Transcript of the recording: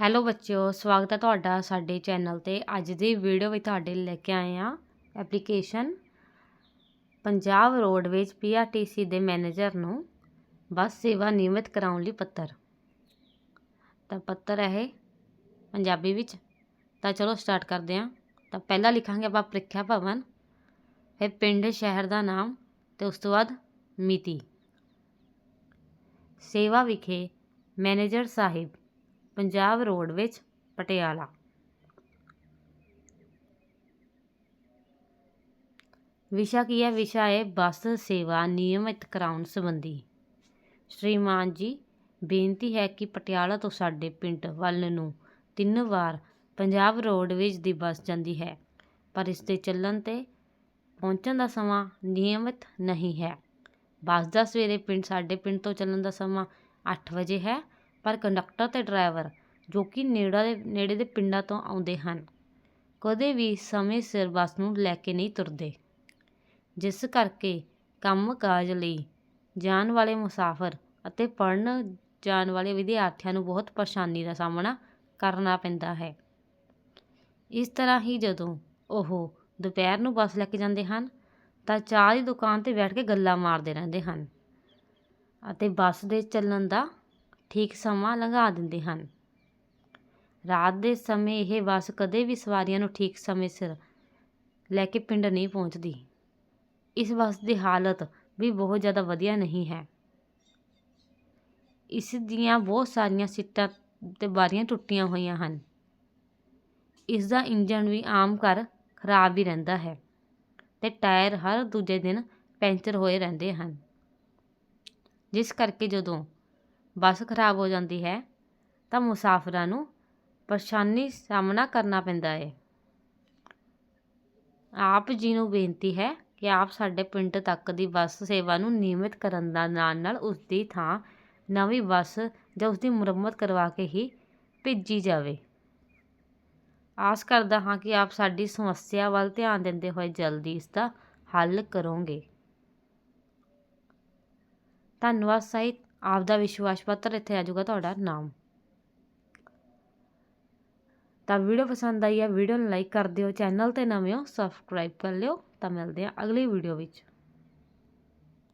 Hello ਬੱਚਿਓ, ਸਵਾਗਤ ਹੈ ਤੁਹਾਡਾ ਸਾਡੇ ਚੈਨਲ ਤੇ। ਅੱਜ ਦੀ ਵੀਡੀਓ ਵਿੱਚ ਤੁਹਾਡੇ ਲਈ ਲੈ ਕੇ ਆਏ ਆ ਐਪਲੀਕੇਸ਼ਨ ਪੰਜਾਬ ਰੋਡਵੇਜ਼ ਪੀਆਰਟੀਸੀ ਦੇ ਮੈਨੇਜਰ ਨੂੰ ਬੱਸ ਸੇਵਾ ਨਿਯਮਿਤ ਕਰਾਉਣ ਲਈ ਪੱਤਰ। ਤਾਂ ਪੱਤਰ ਹੈ ਇਹ ਪੰਜਾਬੀ ਵਿੱਚ। ਤਾਂ ਚਲੋ ਸਟਾਰਟ ਕਰਦੇ ਹਾਂ। ਤਾਂ ਪਹਿਲਾਂ ਲਿਖਾਂਗੇ ਆਪਾਂ ਪ੍ਰੀਖਿਆ ਭਵਨ। ਫਿਰ ਪਿੰਡ, ਸ਼ਹਿਰ ਦਾ ਨਾਮ ਤੇ ਉਸ ਤੋਂ ਬਾਅਦ ਮਿਤੀ। ਸੇਵਾ ਵਿਖੇ ਮੈਨੇਜਰ ਸਾਹਿਬ ਪੰਜਾਬ ਰੋਡਵੇਜ਼ ਪਟਿਆਲਾ। ਵਿਸ਼ਾ ਕੀ ਹੈ? ਵਿਸ਼ਾ ਹੈ ਬੱਸ ਸੇਵਾ ਨਿਯਮਿਤ ਕਰਾਉਣ ਸੰਬੰਧੀ। ਸ਼੍ਰੀਮਾਨ ਜੀ, ਬੇਨਤੀ ਹੈ ਕਿ ਪਟਿਆਲਾ ਤੋਂ ਸਾਡੇ ਪਿੰਡ ਵੱਲ ਨੂੰ ਤਿੰਨ ਵਾਰ ਪੰਜਾਬ ਰੋਡਵੇਜ਼ ਦੀ ਬੱਸ ਜਾਂਦੀ ਹੈ, ਪਰ ਇਸ ਦੇ ਚੱਲਣ ਤੇ ਪਹੁੰਚਣ ਦਾ ਸਮਾਂ ਨਿਯਮਿਤ ਨਹੀਂ ਹੈ। ਬੱਸ ਦਾ ਸਵੇਰੇ ਪਿੰਡ, ਸਾਡੇ ਪਿੰਡ ਤੋਂ ਚੱਲਣ ਦਾ ਸਮਾਂ 8 ਵਜੇ ਹੈ ਪਰ ਕੰਡਕਟਰ ਤੇ ਡਰਾਈਵਰ, ਜੋ ਕਿ ਨੇੜਾ ਦੇ, ਨੇੜੇ ਦੇ ਪਿੰਡਾਂ ਤੋਂ ਆਉਂਦੇ ਹਨ, ਕਦੇ ਵੀ ਸਮੇਂ ਸਿਰ ਬੱਸ ਨੂੰ ਲੈ ਕੇ ਨਹੀਂ ਤੁਰਦੇ। ਜਿਸ ਕਰਕੇ ਕੰਮ ਕਾਜ ਲਈ ਜਾਣ ਵਾਲੇ ਮੁਸਾਫਰ ਅਤੇ ਪੜ੍ਹਨ ਜਾਣ ਵਾਲੇ ਵਿਦਿਆਰਥੀਆਂ ਨੂੰ ਬਹੁਤ ਪਰੇਸ਼ਾਨੀ ਦਾ ਸਾਹਮਣਾ ਕਰਨਾ ਪੈਂਦਾ ਹੈ। ਇਸ ਤਰ੍ਹਾਂ ਹੀ ਜਦੋਂ ਉਹ ਦੁਪਹਿਰ ਨੂੰ ਬੱਸ ਲੈ ਕੇ ਜਾਂਦੇ ਹਨ, ਤਾਂ ਚਾਹ ਦੀ ਦੁਕਾਨ ਤੇ ਬੈਠ ਕੇ ਗੱਲਾਂ ਮਾਰਦੇ ਰਹਿੰਦੇ ਹਨ ਅਤੇ ਬੱਸ ਦੇ ਚੱਲਣ ਦਾ ਠੀਕ ਸਮਾਂ ਲੰਘਾ ਦਿੰਦੇ ਹਨ। ਰਾਤ ਦੇ ਸਮੇਂ ਇਹ ਬੱਸ ਕਦੇ ਵੀ ਸਵਾਰੀਆਂ ਨੂੰ ਠੀਕ ਸਮੇਂ ਸਿਰ ਲੈ ਕੇ ਪਿੰਡ ਨਹੀਂ ਪਹੁੰਚਦੀ। ਇਸ ਬੱਸ ਦੀ ਹਾਲਤ ਵੀ ਬਹੁਤ ਜ਼ਿਆਦਾ ਵਧੀਆ ਨਹੀਂ ਹੈ। ਇਸ ਦੀਆਂ ਬਹੁਤ ਸਾਰੀਆਂ ਸੀਟਾਂ ਤੇ ਬਾਰੀਆਂ ਟੁੱਟੀਆਂ ਹੋਈਆਂ ਹਨ। ਇਸ ਦਾ ਇੰਜਣ ਵੀ ਆਮ ਕਰ ਖਰਾਬ ਹੀ ਰਹਿੰਦਾ ਹੈ ਤੇ ਟਾਇਰ ਹਰ ਦੂਜੇ ਦਿਨ ਪੈਂਚਰ ਹੋਏ ਰਹਿੰਦੇ ਹਨ। ਜਿਸ ਕਰਕੇ ਜਦੋਂ ਬੱਸ ਖਰਾਬ ਹੋ ਜਾਂਦੀ ਹੈ, ਤਾਂ ਮੁਸਾਫਰਾਂ ਨੂੰ ਪਰੇਸ਼ਾਨੀ ਸਾਹਮਣਾ ਕਰਨਾ ਪੈਂਦਾ ਹੈ ਆਪ ਜੀ ਨੂੰ ਬੇਨਤੀ ਹੈ ਕਿ ਆਪ ਸਾਡੇ ਪਿੰਡ ਤੱਕ ਦੀ ਬੱਸ ਸੇਵਾ ਨੂੰ ਨਿਯਮਿਤ ਕਰਨ ਦਾ ਨਾਲ ਨਾਲ ਉਸ ਦੀ ਥਾਂ ਨਵੀਂ ਬੱਸ ਜਾਂ ਉਸ ਦੀ ਮੁਰੰਮਤ ਕਰਵਾ ਕੇ ਹੀ ਭੇਜੀ ਜਾਵੇ। ਆਸ ਕਰਦਾ ਹਾਂ ਕਿ ਆਪ ਸਾਡੀ ਸਮੱਸਿਆ ਵੱਲ ਧਿਆਨ ਦਿੰਦੇ ਹੋਏ ਜਲਦੀ ਇਸ ਦਾ ਹੱਲ ਕਰੋਗੇ। ਧੰਨਵਾਦ ਸਾਹਿਤ। ਆਪ ਦਾ ਵਿਸ਼ਵਾਸ ਪੱਤਰ ਇੱਥੇ ਆ ਜਾਊਗਾ ਤੁਹਾਡਾ ਨਾਮ। ਤਾਂ ਵੀਡੀਓ ਪਸੰਦ ਆਈ ਹੈ ਵੀਡੀਓ ਨੂੰ ਲਾਈਕ ਕਰ ਦਿਓ, ਚੈਨਲ ਤੇ ਨਵੇਂ ਹੋ, ਸਬਸਕ੍ਰਾਈਬ ਕਰ ਲਿਓ। ਤਾਂ ਮਿਲਦੇ ਹਾਂ ਅਗਲੀ ਵੀਡੀਓ ਵਿੱਚ।